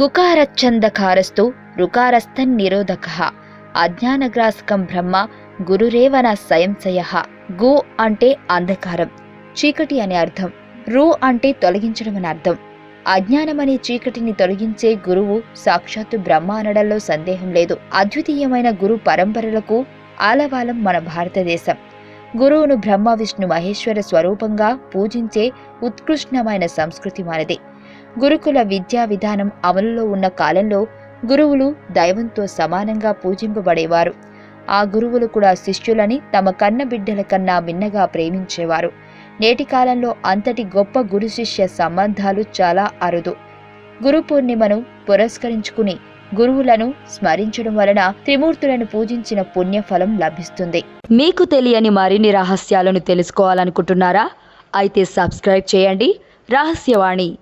గుకారచ్ఛందకారస్తు రుకారస్థం నిరోధక అజ్ఞానగ్రాసకం బ్రహ్మ గురురేవన సయంశయ గు అంటే అంధకారం చీకటి అనే అర్థం రు అంటే తొలగించడం అని అర్థం. అజ్ఞానం అనే చీకటిని తొలగించే గురువు సాక్షాత్తు బ్రహ్మ అనడంలో సందేహం లేదు. అద్వితీయమైన గురు పరంపరలకు ఆలవాలం మన భారతదేశం. గురువును బ్రహ్మ విష్ణు మహేశ్వర స్వరూపంగా పూజించే ఉత్కృష్టమైన సంస్కృతి మనది. గురుకుల విద్యా విధానం అమలులో ఉన్న కాలంలో గురువులు దైవంతో సమానంగా పూజింపబడేవారు. ఆ గురువులు కూడా శిష్యులని తమ కన్న బిడ్డల కన్నా మిన్నగా ప్రేమించేవారు. నేటి కాలంలో అంతటి గొప్ప గురు శిష్య సంబంధాలు చాలా అరుదు. గురు పూర్ణిమను పురస్కరించుకుని గురువులను స్మరించడం వలన త్రిమూర్తులను పూజించిన పుణ్యఫలం లభిస్తుంది. మీకు తెలియని మరిన్ని రహస్యాలను తెలుసుకోవాలనుకుంటున్నారా? అయితే సబ్స్క్రైబ్ చేయండి. రహస్యవాణి